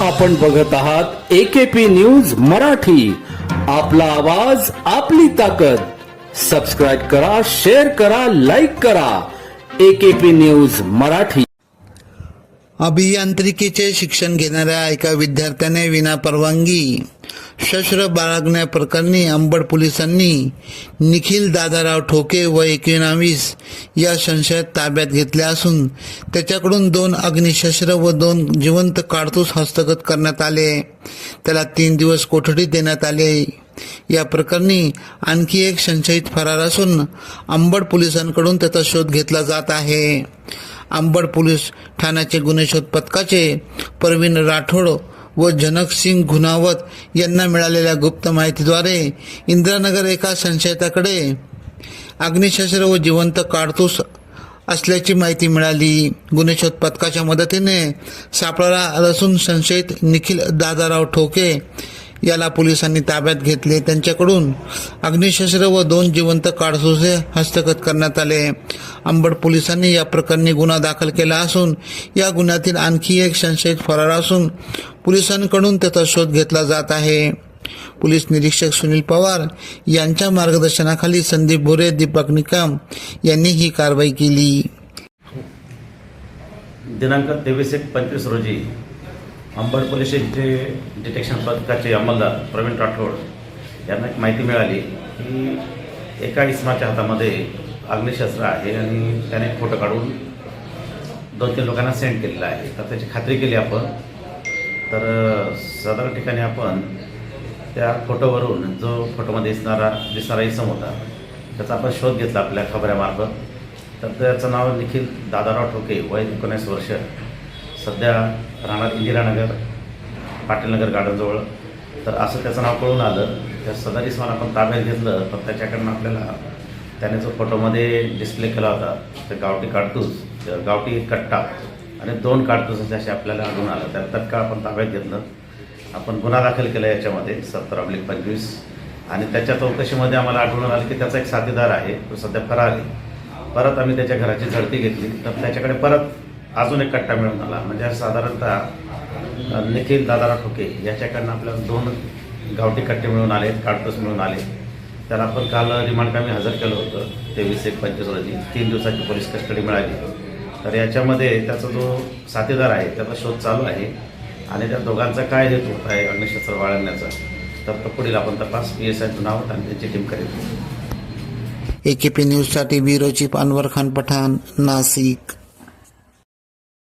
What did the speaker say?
आपण बघत आहात एकेपी न्यूज मराठी. आपला आवाज आपली ताकद. सबस्क्राईब करा शेअर करा लाईक करा. AKP news Marathi. अभियांत्रिकीचे शिक्षण घेणाऱ्या एका विद्यार्थ्याने विनापरवानगी. शस्त्र बाळगण्याप्रकरणी अंबड पोलिसांनी निखिल दादाराव ठोके व एकोणावीस या संशयात ताब्यात घेतले असून त्याच्याकडून दोन अग्निशस्त्र व दोन जिवंत काडतूस हस्तगत करण्यात आले. त्याला तीन दिवस कोठडी देण्यात आले या प्रकरणी आणखी एक संशयित फरार असून अंबड पोलिसांकडून त्याचा शोध घेतला जात आहे. अंबड पोलीस ठाण्याचे गुन्हे शोध पथकाचे परवीन राठोड व जनक सिंग गुणावत यांना मिळालेल्या गुप्त माहितीद्वारे इंद्रानगर एका संशयिताकडे अग्निशस्त्र व जिवंत काडतूस असल्याची माहिती मिळाली. गुन्हेशोध पथकाच्या मदतीने सापळाला रसून संशयित निखिल दादाराव ठोके याला पोलिसांनी ताब्यात घेतले. त्यांच्याकडून अग्निशस्त्र व दोन जिवंत काडसूसे हस्तगत करण्यात आले. अंबड पोलिसांनी या प्रकरणी गुन्हा दाखल केला असून या गुन्ह्यातील आणखी एक संशयित फरार असून पोलिसांकडून त्याचा शोध घेतला जात आहे. पोलीस निरीक्षक सुनील पवार यांच्या मार्गदर्शनाखाली संदीप भोरे दीपक निकम यांनी ही कारवाई केली. दिनांक तेवीस एक पंचवीस रोजी अंबड पोलीस स्टेशनचे डिटेक्शन पथकाचे अंमलदार प्रवीण राठोड यांना एक माहिती मिळाली की एका इसमाच्या हातामध्ये अग्निशस्त्र आहे आणि त्याने फोटो काढून दोन तीन लोकांना सेंड केलेला आहे. तर त्याची खात्री केली आपण. तर साधारण ठिकाणी आपण त्या फोटोवरून जो फोटोमध्ये दिसणारा दिसणारा इसम होता त्याचा आपण शोध घेतला आपल्या खबऱ्यामार्फत. तर त्याचं नाव निखिल दादाराव ठोके वय एकोणीस वर्ष. सध्या राहणार इंदिरानगर पाटीलनगर गार्डनजवळ तर असं त्याचं नाव कळून आलं. त्या सदर इसमान आपण ताब्यात घेतलं तर त्याच्याकडनं आपल्याला त्याने जो फोटोमध्ये डिस्प्ले केला होता ते गावठी काडतूस गावठी कट्टा आणि दोन काढतोस असे आपल्याला आढळून आलं. तर तत्काळ आपण ताब्यात घेतलं. आपण गुन्हा दाखल केला याच्यामध्ये सत्तर अब्लिक पंचवीस. आणि त्याच्या चौकशीमध्ये आम्हाला आढळून आलं की त्याचा एक साथीदार आहे तो सध्या फरार आहे. परत आम्ही त्याच्या घराची झडती घेतली. तर त्याच्याकडे परत अजून एक कट्टा मिळून आला. म्हणजे साधारणतः निखिल दादारा ठोके याच्याकडनं आपल्याला दोन गावठी कट्टे मिळून आले काडतूस मिळून आले त्याला आपण काल रिमांड आम्ही हजर केलं होतं. तेवीस एक पंचवीस रोजी. तीन दिवसाची पोलीस कस्टडी मिळाली. तर याच्यामध्ये त्याचा जो साथीदार आहे त्याचा शोध चालू आहे. आणि त्या दोघांचा काय हेतू होत आहे अग्निशस्त्र बाळगण्याचा तर पुढील आपण तपास. पी एस आय नाव आणि त्यांची टीम करेल. एकेपी न्यूजसाठी ब्युरो चीफ अनवर खान पठाण नाशिक.